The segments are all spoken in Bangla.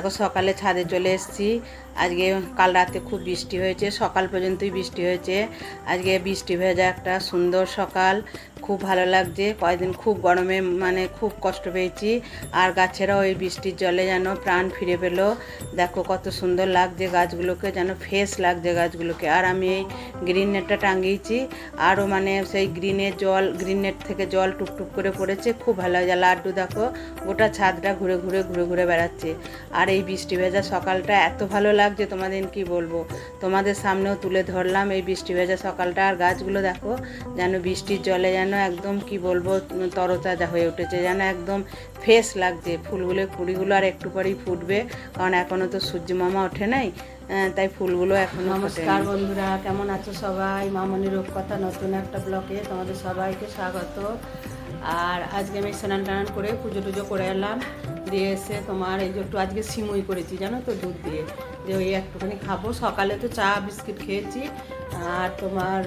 দেখো সকালে ছাদে চলে এসেছি। আজকে কাল রাতে খুব বৃষ্টি হয়েছে, সকাল পর্যন্তই বৃষ্টি হয়েছে। আজকে বৃষ্টি ভেজা একটা সুন্দর সকাল। খুব ভালো লাগছে। কয়েকদিন খুব গরমে মানে খুব কষ্ট পেয়েছি। আর গাছেরাও ওই বৃষ্টির জলে যেন প্রাণ ফিরে পেল। দেখো কত সুন্দর লাগছে গাছগুলোকে, যেন ফ্রেশ লাগছে গাছগুলোকে। আর আমি এই গ্রিন নেটটা টাঙিয়েছি। আরও মানে সেই গ্রিনের জল, গ্রিন নেট থেকে জল টুকটুক করে পড়েছে। খুব ভালো লাগছে। লাড্ডু দেখো, গোটা ছাদটা ঘুরে ঘুরে ঘুরে ঘুরে বেড়াচ্ছে। আর এই বৃষ্টি ভেজা সকালটা এত ভালো লাগছে, তোমাদের কি বলব? তোমাদের সামনেও তুলে ধরলাম এই বৃষ্টি ভেজা সকালটা। আর গাছগুলো দেখো, যেন বৃষ্টির জলে যেন একদম কি বলব, তরতাজা হয়ে উঠেছে, যেন একদম ফ্রেশ লাগছে। ফুলগুলো কুড়িগুলো আর একটু পরেই ফুটবে, কারণ এখনও তো সূর্য মামা ওঠে নাই তাই ফুলগুলো এখন নমস্কার বন্ধুরা, কেমন আছো সবাই? মামনি রূপকথা, নতুন একটা ব্লকে তোমাদের সবাইকে স্বাগত। আর আজকে আমি স্নান টান করে পুজো টুজো করে এলাম, দিয়ে এসে তোমার এই যে একটু আজকে সিমুই করেছি, জানো তো দুধ দিয়ে। যে ওই একটুখানি খাব। সকালে তো চা, বিস্কিট খেয়েছি আর তোমার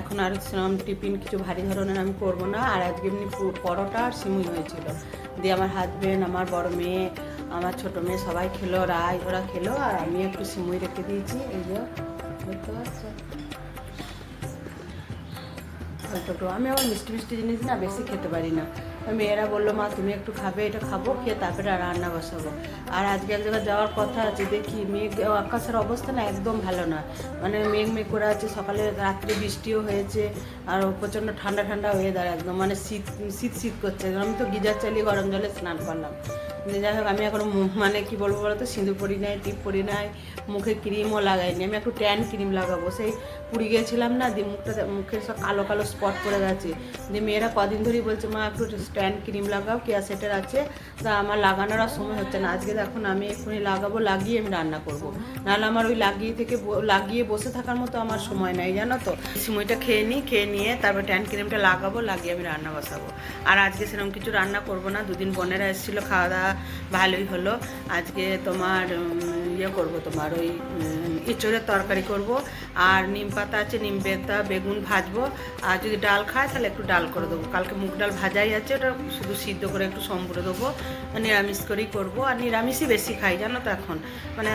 এখন আর সেরকম টিফিন কিছু ভারী ধরনের আমি করব না। আর আজকে এমনি পরোটা আর সিমুই হয়েছিল। দিয়ে আমার হাজবেন্ড আমার বড় মেয়ে, আমার ছোট মেয়ে সবাই খেলো রায় ওরা খেলো, আর আমি একটু সিমুই রেখে দিয়েছি। এই যে আমি আবার মিষ্টি মিষ্টি জিনিস না বেশি খেতে পারি না। মেয়েরা বলল, মা, তুমি একটু খাবে, এটা খাব, খেয়ে তারপরে রান্না বসাবো। আর আজকে এক জায়গায় যাওয়ার কথা আছে, দেখি মেঘ আকাশের অবস্থা না একদম ভালো না। মানে মেঘ মেঘ করে আছে, সকালে রাত্রে বৃষ্টিও হয়েছে, আর প্রচণ্ড ঠান্ডা ঠান্ডা ওয়েদার একদম মানে শীত শীত শীত করছে। আমি তো গিজার চালিয়ে গরম জলে স্নান করলাম। যাই হোক, আমি এখন মানে কি বলব বলো তো সিঁদুর পরি নাই, টিপ পরি নাই, মুখে ক্রিমও লাগাইনি। আমি একটু ট্যান ক্রিম লাগাবো। সেই পুরী গিয়েছিলাম না, দিয়ে মুখটা মুখে সব কালো কালো স্পট পড়ে গেছে। দিয়ে মেয়েরা কদিন ধরেই বলছে, মা, একটু স্ট্যান্ড ক্রিম লাগাও কেয়া সেটের আছে? তা আমার লাগানোর আর সময় হচ্ছে না। আজকে দেখুন, আমি এক্ষুনি লাগাবো, লাগিয়ে আমি রান্না করব। নাহলে আমার ওই লাগিয়ে থেকে লাগিয়ে বসে থাকার মতো আমার সময় নাই, জানো তো? সময়টা খেয়ে নিই খেয়ে নিয়ে তারপর ট্যান ক্রিমটা লাগাবো, লাগিয়ে আমি রান্না বসাবো। আর আজকে সেরকম কিছু রান্না করব না। দুদিন বোনেরা এসেছিল খাওয়া দাওয়া ভালোই হলো। আজকে তোমার ইয়ে করব তোমার ওই উম, এঁচোড়ের তরকারি করব। আর নিম পাতা আছে নিম বেতা বেগুন ভাজবো। আর যদি ডাল খায় তাহলে একটু ডাল করে দেবো। কালকে মুগ ডাল ভাজাই আছে ওটা শুধু সিদ্ধ করে একটু সম্পুরে দেবো। নিরামিষ করেই করব। আর নিরামিষই বেশি খাই জানো তো এখন। মানে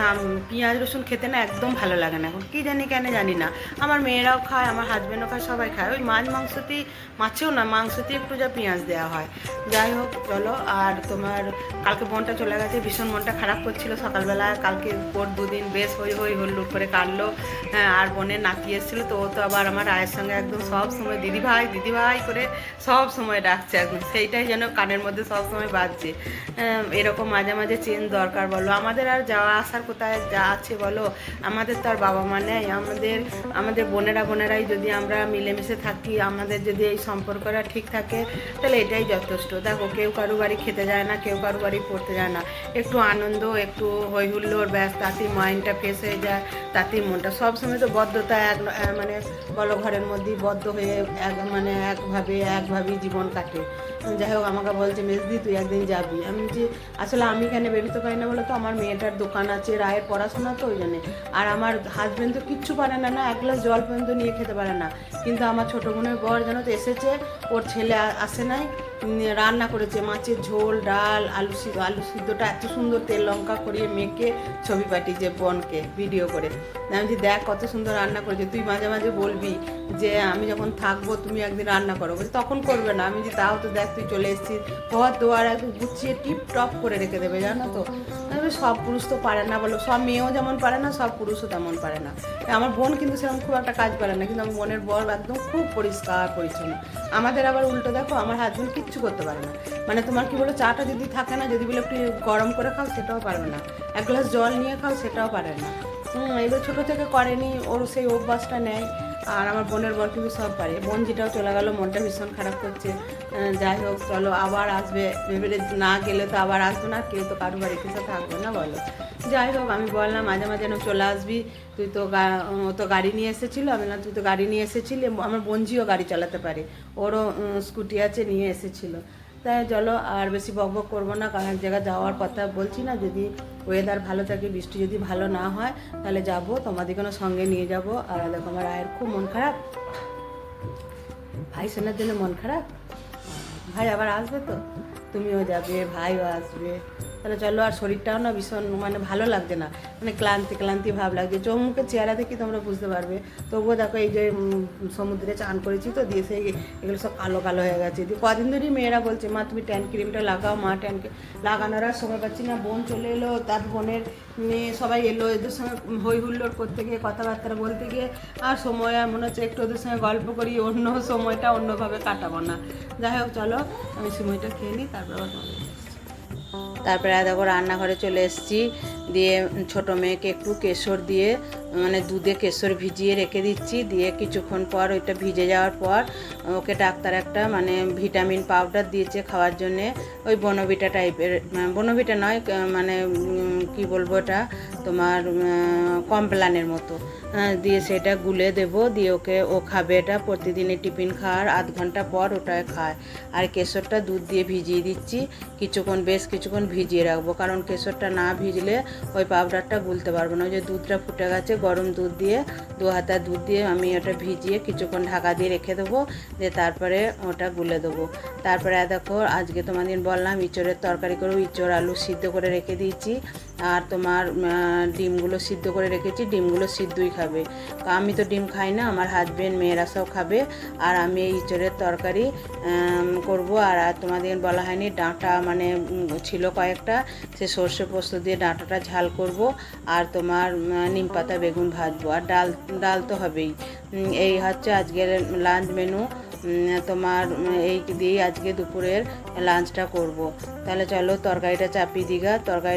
পেঁয়াজ রসুন খেতে না একদম ভালো লাগে না এখন। কী জানি কেন জানি না। আমার মেয়েরাও খায় আমার হাজব্যান্ডও খায় সবাই খায়। ওই মাছ মাংসতেই মাছেও না মাংসতেই একটু যা পেঁয়াজ দেওয়া হয়। যাই হোক চলো। আর তোমার কালকে মনটা চলে গেছে ভীষণ মনটা খারাপ করছিল সকালবেলা। কালকে পর দুদিন বেশ হই হই হল্লুর করে কাটলো। হ্যাঁ আর বোনের নাতি এসেছিল তো ও তো আবার আমার রায়ের সঙ্গে একদম সব সময় দিদি ভাই দিদি ভাই করে সব সময় ডাকছে একদম। সেইটাই যেন কানের মধ্যে সব সময় বাজছে। হ্যাঁ, এরকম মাঝে মাঝে চেন দরকার বলো। আমাদের আর যাওয়া আসার কোথায় যা আছে বলো। আমাদের তো আর বাবা মা নেই। আমাদের আমাদের বোনেরা বোনেরাই যদি আমরা মিলেমিশে থাকি আমাদের যদি এই সম্পর্কটা ঠিক থাকে তাহলে এটাই যথেষ্ট। দেখো কেউ কারও বাড়ি খেতে যায় না কেউ কারও বাড়ি পড়তে যায় না। একটু আনন্দ, একটু হই হুল্লোড় ব্যাস, তাতেই মাইন্ডটা ফ্রেশ হয়ে যায়, তাতেই মনটা। সবসময় তো বদ্ধতা এক মানে বলো ঘরের মধ্যেই বদ্ধ হয়ে এক মানে একভাবে, একভাবেই জীবন কাটে। যাই হোক, আমাকে বলছে মেজদি তুই একদিন যাবি। আমি যে, আসলে আমি এখানে বেরোতে পারি না বলে তো? আমার মেয়েটার দোকান আছে, রায়ের পড়াশোনা তো ওই জন্যে। আর আমার হাজবেন্ড তো কিচ্ছু পারে না না, এক গ্লাস জল পর্যন্ত নিয়ে খেতে পারে না। কিন্তু আমার ছোটো বোনের বর যেন তো এসেছে, ওর ছেলে আসে নাই। রান্না করেছে, মাছের ঝোল, ডাল, আলু সিদ্ধ, আলু সিদ্ধটা এত সুন্দর তেল লঙ্কা করিয়ে মেখে ছবি পাঠিয়েছে বোনকে ভিডিও করে। আমি যে দেখ কত সুন্দর রান্না করেছে। তুই মাঝে মাঝে বলবি যে, আমি যখন থাকব তুমি একদিন রান্না করো। বলছি, তখন করবে না। আমি যে তাও তো দেখ, তুই চলে এসেছিস। ঘর দোয়ার একদম গুছিয়ে টিপ টপ করে রেখে দেবে, জানো তো? সব পুরুষ তো পারে না। বলো, সব মেয়েও যেমন পারে না, সব পুরুষও তেমন পারে না। আমার বোন কিন্তু সেরকম খুব একটা কাজ পারে না, কিন্তু আমার বোনের বর একদম খুব পরিষ্কার পরিচ্ছন্ন। আমাদের আবার উল্টো দেখো, আমার হাজবেন্ড কিচ্ছু করতে পারে না। মানে তোমার কি বলো, চাটা যদি থাকে না, যদি বলে একটু গরম করে খাও, সেটাও পারবে না। এক গ্লাস জল নিয়ে খাও, সেটাও পারে না। হুম এবার ছোটো থেকে করেনি, ওর সেই অভ্যাসটা নেয় আর আমার বোনের বর কিন্তু সব পারে। বোন যেটাও চলে গেল, মনটা ভীষণ খারাপ করছে। যাই হোক, চলো, আবার আসবে। ভেবে না গেলে তো আবার আসব না কেউ তো কারও বাড়িতে তো থাকবে না, বলো। যাই হোক, আমি বললাম মাঝে মাঝে যেন চলে আসবি। তুই তো ও তো গাড়ি নিয়ে এসেছিল। আমি না তুই তো গাড়ি নিয়ে এসেছিলি, আমার বোনজিও গাড়ি চালাতে পারে। ওরও স্কুটি আছে, নিয়ে এসেছিল। তাই চলো, আর বেশি বক বক করব না, কারণ এক জায়গায় যাওয়ার কথা বলছি না, যদি ওয়েদার ভালো থাকে, বৃষ্টি যদি ভালো না হয়, তাহলে যাব তোমাদেরকেও সঙ্গে নিয়ে যাব। আর দেখো, আমার আয়ের খুব মন খারাপ। ভাই, সেনার জন্য মন খারাপ? ভাই, আবার আসবে তো? তুমিও যাবে, ভাইও আসবে। তাহলে চলো আর শরীরটাও না ভীষণ মানে ভালো লাগছে না। মানে ক্লান্তি ক্লান্তি ভাব লাগছে। চৌমুখের চেহারা দেখে তোমরা বুঝতে পারবে। তবুও দেখো এই যে সমুদ্রে চান করেছি তো, দিয়ে সেই এগুলো সব কালো কালো হয়ে গেছে। দিয়ে কদিন ধরেই মেয়েরা বলছে, মা, তুমি ট্যান ক্রিমটা লাগাও, মা ট্যান লাগানোর আর সময় পাচ্ছি না। বোন চলে এলো, তার বোনের মেয়ে সবাই এলো, এদের সঙ্গে হই হুল্লোড় করতে গিয়ে কথাবার্তা বলতে গিয়ে আর সময় আর মনে হচ্ছে একটু ওদের সঙ্গে গল্প করি, অন্য সময়টা অন্যভাবে কাটাবো না। যাই হোক, চলো, আমি সময়টা খেয়ে নিই, তারপর আবার। তারপরে দেখো রান্নাঘরে চলে এসেছি। দিয়ে ছোট মেয়েকে একটু কেশর দিয়ে মানে দুধে কেশর ভিজিয়ে রেখে দিচ্ছি। দিয়ে কিছুক্ষণ পর ওইটা ভিজে যাওয়ার পর, ওকে ডাক্তার একটা মানে ভিটামিন পাউডার দিয়েছে খাওয়ার জন্যে। ওই বনভিটা টাইপের মানে বনভিটা নয় মানে কি বলব এটা তোমার কমপ্লানের মতো। দিয়ে সেটা গুলে দেব। দিয়ে ওকে, ও খাবে এটা প্রতিদিনই টিফিন খাওয়ার আধ ঘণ্টা পর ওটাই খায়। আর কেশরটা দুধ দিয়ে ভিজিয়ে দিচ্ছি। কিছুক্ষণ, বেশ কিছুক্ষণ ভিজিয়ে রাখব। কারণ কেশরটা না ভিজলে ওই পাউডারটা গুলতে পারব না। ওই যে দুধটা ফুটে গেছে, গরম দুধ দিয়ে, দু হাতা দুধ দিয়ে আমি ওটা ভিজিয়ে কিছুক্ষণ ঢাকা দিয়ে রেখে দেবো, দিয়ে তারপরে ওটা গুলে দেবো। তারপরে দেখো, আজকে তোমাদের বললাম, ইঁচড়ের তরকারি করে ইঁচড় আলু সিদ্ধ করে রেখে দিয়েছি। আর তোমার ডিমগুলো সিদ্ধ করে রেখেছি, ডিমগুলো সিদ্ধই খাবে। আমি তো ডিম খাই না, আমার হাজবেন্ড মেয়েরা সব খাবে। আর আমি এই ইঁচড়ের তরকারি করব। আর তোমাদের বলা হয়নি, ডাঁটা মানে ছিল কয়েকটা, সে সর্ষে পোস্ত দিয়ে ডাঁটাটা ঝাল করব আর তোমার নিম পাতা, বেগুন ভাজবো। আর ডাল ডাল তো হবেই। এই হচ্ছে আজকের লাঞ্চ মেনু তোমার এই দিয়েই আজকে দুপুরের লাঞ্চটা করব। তাহলে চলো, তরকারিটা চাপিয়ে দিঘা। তরকারি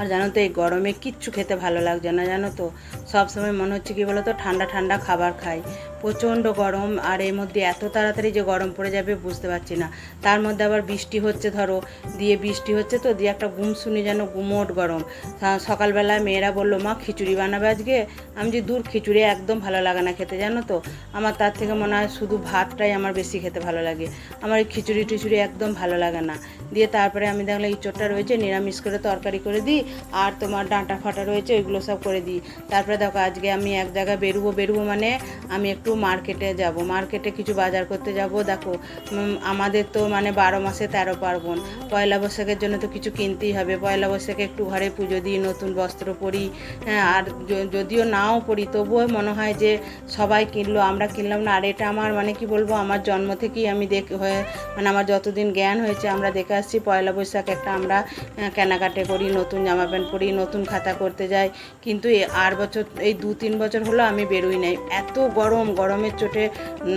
আর জানো তো, এই গরমে কিচ্ছু খেতে ভালো লাগছে না, জানো তো। সব সময় মনে হচ্ছে কি বলো তো ঠান্ডা ঠান্ডা খাবার খাই। প্রচণ্ড গরম, আর এর মধ্যে এত তাড়াতাড়ি যে গরম পড়ে যাবে বুঝতে পারছি না। তার মধ্যে আবার বৃষ্টি হচ্ছে, ধরো, দিয়ে বৃষ্টি হচ্ছে তো, দিয়ে একটা গুম শুনি যেন গুমোট গরম। সকালবেলায় মেয়েরা বলল, মা, খিচুড়ি বানাবে আজকে? আমি যে, দূর, খিচুড়ি একদম ভালো লাগে না খেতে, জানো তো। আমার তার থেকে মনে হয় শুধু ভাতটাই আমার বেশি খেতে ভালো লাগে। আমার এই খিচুড়ি টিচুড়ি একদম ভালো লাগে না। দিয়ে তারপরে আমি দেখলাম ইঁচড়টা রয়েছে, নিরামিষ করে তরকারি করে দিই, আর তোমার ডাঁটা ফাটা রয়েছে, ওইগুলো সব করে দিই। তারপরে দেখো, আজকে আমি এক জায়গায় বেরোবো বেরোবো মানে আমি একটু মার্কেটে যাব। মার্কেটে কিছু বাজার করতে যাব। দেখো আমাদের তো মানে বারো মাসে তেরো পার্বণ। পয়লা বৈশাখের জন্য তো কিছু কিনতেই হবে। পয়লা বৈশাখে একটু ঘরে পুজো দিই, নতুন বস্ত্র পরি হ্যাঁ আর যদিও নাও পরি, তবুও মনে হয় যে সবাই কিনলো, আমরা কিনলাম না। আর এটা আমার মানে কি বলব, আমার জন্ম থেকেই আমি দেখ হয়ে মানে আমার যতদিন জ্ঞান হয়েছে, আমরা দেখে আসছি, পয়লা বৈশাখ একটা আমরা কেনাকাটা করি, নতুন জামা প্যান্ট পরি, নতুন খাতা করতে যাই। কিন্তু আর বছর, এই দু তিন বছর হলো আমি বেরোই নাই। এত গরম, গরমের চোটে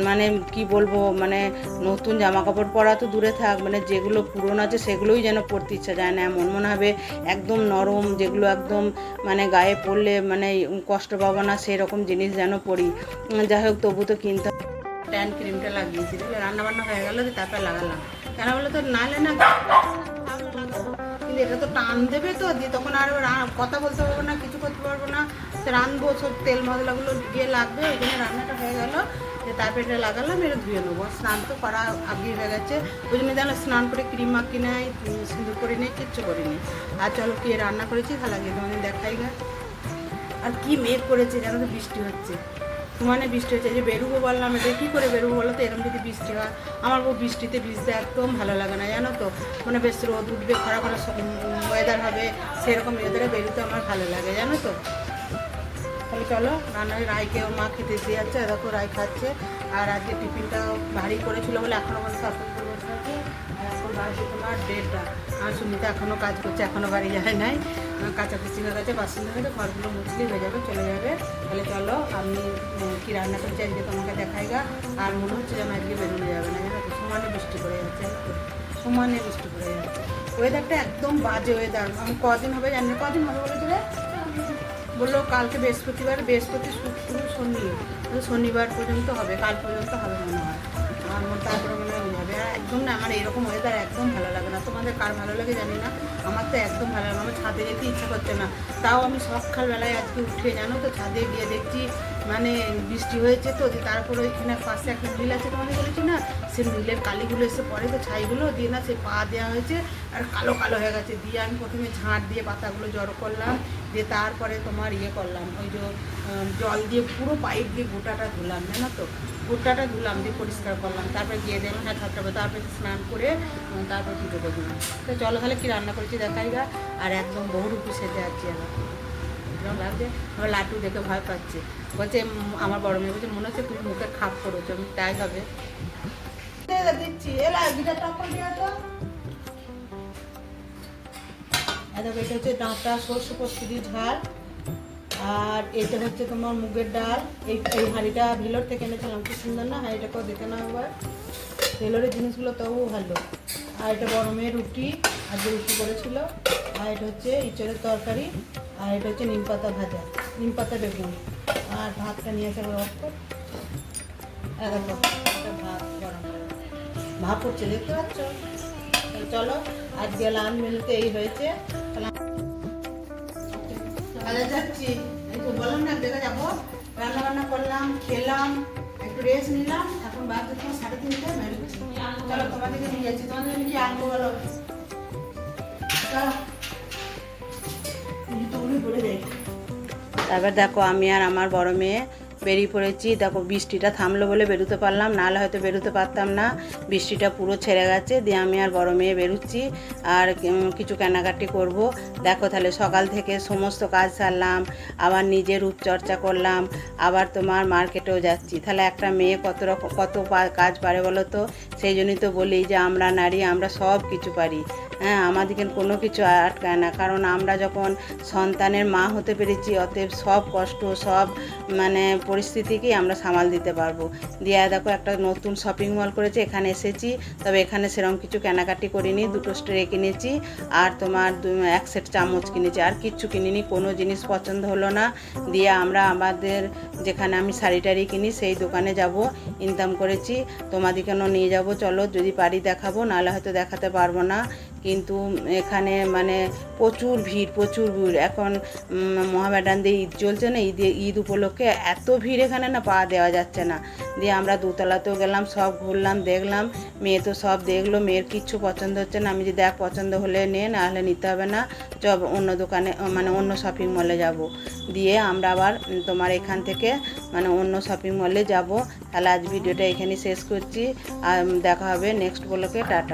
মানে কি বলব মানে নতুন জামা কাপড় পরা তো দূরে থাক মানে যেগুলো পুরনো আছে সেগুলোই যেন পরতে ইচ্ছা যায় না। এমন মনে হবে একদম নরম, যেগুলো একদম মানে গায়ে পরলে মানে কষ্ট পাবো না, সেরকম জিনিস যেন পরি। যাই হোক, তবু তো কিনতে ট্যান ক্রিমটা লাগিয়েছি। রান্না বান্না হয়ে গেল তারপর লাগালাম। কেন বলে তো নালে না কিন্তু এটা তো টান দেবে তো, দিয়ে তখন আর কথা বলতে পারব না, কিছু করতে পারব না। তো রাঁধবো, সব তেল মশলাগুলো দিয়ে লাগবে ওই জন্য রান্নাটা হয়ে গেল। যে তারপরে এটা লাগালাম এটা ধুয়ে নেব। স্নান তো করা আগে হয়ে গেছে। ওই জন্য দেখলাম স্নান করে ক্রিম মাখি নাই সিঁদুর করে নেই, কিচ্ছু করিনি। আর চলো কি রান্না করেছি ভালো লাগে তোমাদের দেখাই গা। আর কি মেঘ করেছে, জানো তো বৃষ্টি হচ্ছে। সমানে বৃষ্টি হচ্ছে যে বেরোবো বললাম, এটা কী করে বেরোবো বলো তো? এরকম যদি বৃষ্টি হয়, আমার বউ বৃষ্টিতে ভিজতে একদম ভালো লাগে না, জানো তো? মানে বেশ রোদ উঠবে, খরা খরা ওয়েদার হবে, সেরকম ওয়েদারে বেরোতে আমার ভালো লাগে, জানো তো? তাহলে চলো রান্না রায়কে ওর মা খেতে দিয়ে যাচ্ছে এরকম রায় খাচ্ছে, আর আজকে টিফিনটা ভারী করেছিল বলে এখনও মানে বাড়িতে তোমার দেড়টা আর সুমিতা এখনও কাজ করছে এখনও বাড়ি যায় নাই কাচাকুচি হয়ে গেছে বাসন হয়ে গেছে ঘরগুলো মুছলি হয়ে যাবে চলে যাবে তাহলে চলো আমি কি রান্না করছি আজকে তোমাকে দেখাই গা আর মনে হচ্ছে যেন আজকে বেরোনো যাবে না জানো সমানে বৃষ্টি পড়ে যাচ্ছে সমানে বৃষ্টি পড়ে যাচ্ছে ওয়েদারটা একদম বাজে ওয়েদার আমি কদিন হবে জানি না কদিন হবে বলেছিল বলল কালকে বৃহস্পতিবার বৃহস্পতি শুক্র শনি শনিবার পর্যন্ত হবে কাল পর্যন্ত হবে মনে হয় আর তারপরে মনে হয় একদম না, আমার এরকম ওয়েদার একদম ভালো লাগে না। তোমাদের কার ভালো লাগে জানি না? আমার তো একদম ভালো লাগে আমার ছাদে যেতে ইচ্ছা করছে না। তাও আমি সকালবেলায় আজকে উঠে, জানো তো, ছাদে গিয়ে দেখছি মানে বৃষ্টি হয়েছে তো দিয়ে তারপরে ওইখানে পাশে একটা মিল আছে, তোমাদের বলেছি না? সে মিলের কালিগুলো এসে পড়ে, তো ছাইগুলো দিয়ে না সে পা দেওয়া হয়েছে, আর কালো কালো হয়ে গেছে। দিয়ে আমি প্রথমে ঝাঁট দিয়ে পাতাগুলো জড়ো করলাম, দিয়ে তারপরে তোমার ইয়ে করলাম, ওই যে জল দিয়ে পুরো পাইপ দিয়ে গোটাটা ধুলাম, জানো তো? গোটাটা ধুলাম, দিয়ে পরিষ্কার করলাম। তারপরে গিয়ে দেখলাম হ্যাঁ ছাত্র তারপরে স্নান করে তারপর পুজো করলাম তো চলো তাহলে কি রান্না করেছি দেখাই গা। আর একদম বহুরূপী সেজে আছি আমি এরকম লাগছে? আমার লাটু দেখে ভয় পাচ্ছে। বলছে আমার বড় মেয়ে বলছে, মনে হচ্ছে তুমি মুখে খাপ করেছ আমি তাই হবে দিচ্ছি। এলা এটা হচ্ছে ডাঁটা, সর্ষে পোস্ত ঝাল। আর এটা হচ্ছে তোমার মুগের ডাল। এই এই হাঁড়িটা ভেলোর থেকে এনেছিলাম খুব সুন্দর না? হাঁড়িটাকেও দেখে নাও একবার। ভেলোরের জিনিসগুলো তবুও ভালো। আর এটা মেয়ের রুটি আর যে রুটি করেছিল। আর এটা হচ্ছে ইঁচড়ের তরকারি, আর এটা হচ্ছে নিম পাতা ভাজা, নিম পাতা বেগুন। আর ভাতটা নিয়ে আবার অফ এটা ভাত। ভাত হচ্ছে, দেখতে পাচ্ছ? চলো, আজকে লাঞ্চ মেনুতে এই হয়েছে। যাচ্ছি। বললাম না যাব। রান্না বান্না করলাম, খেলাম, একটু রেস্ট নিলাম, এখন তোমার সাড়ে তিনটে চলো, তোমাদেরকে নিয়ে যাচ্ছি। তোমাদের কি আনব বলো? চলো। তারপর দেখো, আমি আর আমার বড় মেয়ে বেরিয়ে পড়েছি। দেখো বৃষ্টিটা থামলো বলে বেরোতে পারলাম, নাহলে হয়তো বেরোতে পারতাম না। বৃষ্টিটা পুরো ছেড়ে গেছে, দিয়ে আমি আর বড় মেয়ে বেরোচ্ছি। আর কিছু কেনাকাটি করব। দেখো তাহলে সকাল থেকে সমস্ত কাজ সারলাম, আবার নিজের রূপচর্চা করলাম, আবার তোমার মার্কেটেও যাচ্ছি। তাহলে একটা মেয়ে কত রকম, কত কাজ পারে বলো তো? সেই জন্যই তো বলি যে আমরা নারী, আমরা সব কিছু পারি। হ্যাঁ আমাদেরকে কোনো কিছু আটকায় না। কারণ আমরা যখন সন্তানের মা হতে পেরেছি, অতএব সব কষ্ট, সব মানে পরিস্থিতিকেই আমরা সামাল দিতে পারব। দিয়া দেখো, একটা নতুন শপিং মল করেছে, এখানে এসেছি। তবে এখানে সেরকম কিছু কেনাকাটি করিনি, দুটো স্ট্রে কিনেছি, আর তোমার এক সেট চামচ কিনেছি। আর কিচ্ছু কিনিনি, কোনো জিনিস পছন্দ হলো না। দিয়ে আমরা আমাদের যেখানে আমি শাড়ি টাড়ি কিনি, সেই দোকানে যাব, ইনকাম করেছি। তোমাদেরকেও নিয়ে যাব? চলো, যদি পারি দেখাবো, নাহলে হয়তো দেখাতে পারব না। কিন্তু এখানে মানে প্রচুর ভিড় প্রচুর ভিড়। এখন উম, মহামেডান দিয়ে ঈদ চলছে না ঈদে ঈদ উপলক্ষে এত ভিড় এখানে না পা দেওয়া যাচ্ছে না। দিয়ে আমরা দোতলাতেও গেলাম সব ঘুরলাম দেখলাম মেয়ে তো সব দেখল মেয়ের কিচ্ছু পছন্দ হচ্ছে না। আমি যে দেখ পছন্দ হলে নে না হলে নিতে হবে না চ অন্য দোকানে মানে অন্য শপিং মলে যাব। দিয়ে আমরা আবার তোমার এখান থেকে মানে অন্য শপিং মলে যাব। তাহলে আজ ভিডিওটা এখানে শেষ করছি। আর দেখা হবে নেক্সট ব্লকে টাটা।